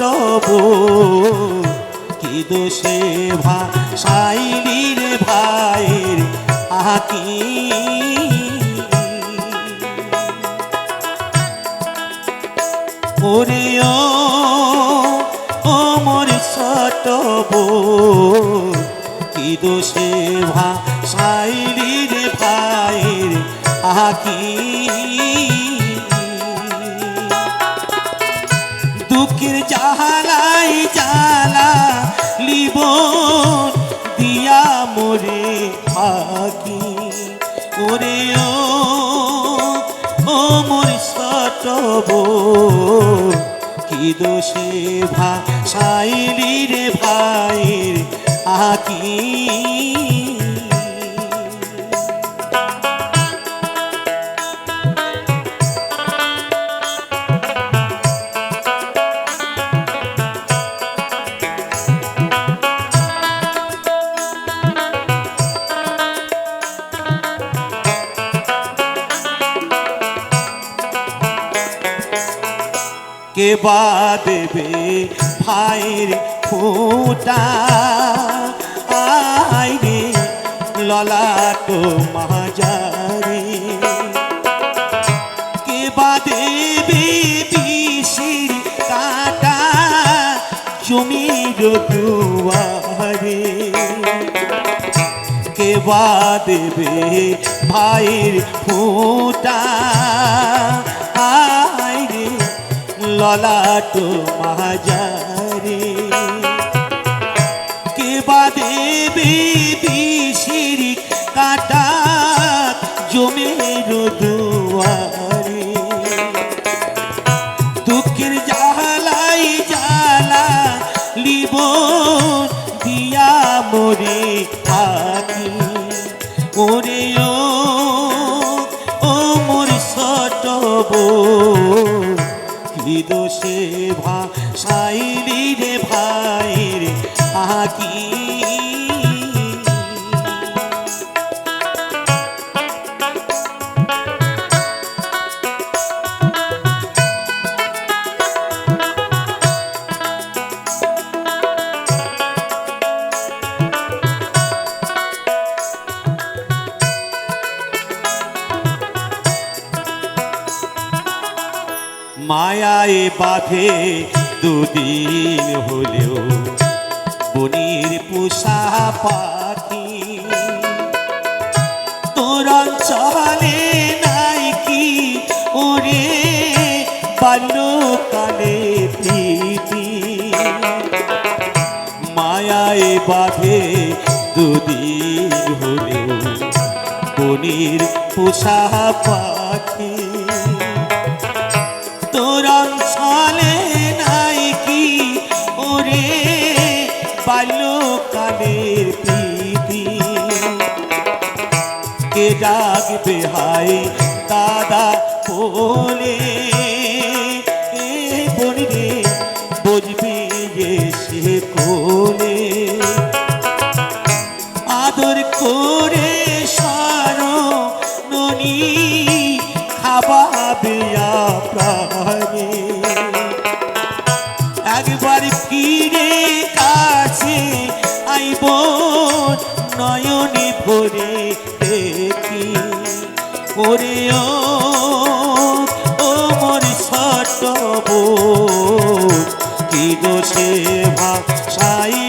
ছোট কি দোষে ভাসাইলি রে ভাইয়ের আকি ওরে ও মোর ছোট কি দোষে ভাসাইলি রে ভাইয়ের আকি মোর ছোট কি দোষে ভাসাইলি রে ভাইয়ের আকি? কে বা দেবে ভাইয়ের ফোটা। আই রে ললাট মাজারে। কে বা দেবে বিষের কাটা জমির দুয়ারে? কে বা দেবে ভাইয়ের ফোটা? ললাট মাজারে কে বা দেবে বিষির কাটা জমের দুয়ারে দুঃখের জালাই জালা লিব দিয়া মোরে থাকি। ওরে ও মোর ছোট কি দোষে ভাসাইলি রে ভাই রে আহা আকি মায়ায় বাঁধে দুদিন হলেও বনির পুষা পাখি। তোর অঞ্চলে নাই কি ওরে বাল্যকালে প্রীতি। মায়ায় বাঁধে দুদিন হলেও বনির পুষা পাখি। বাল্যকালের প্রীতি। কে ডাকবে হাই দাদা বলে? বলিরে বুঝবি যে কোলে? আদর করে সার ননি, খাবাবে প্রাণে একবার করিও। কি দোষে ভাষাই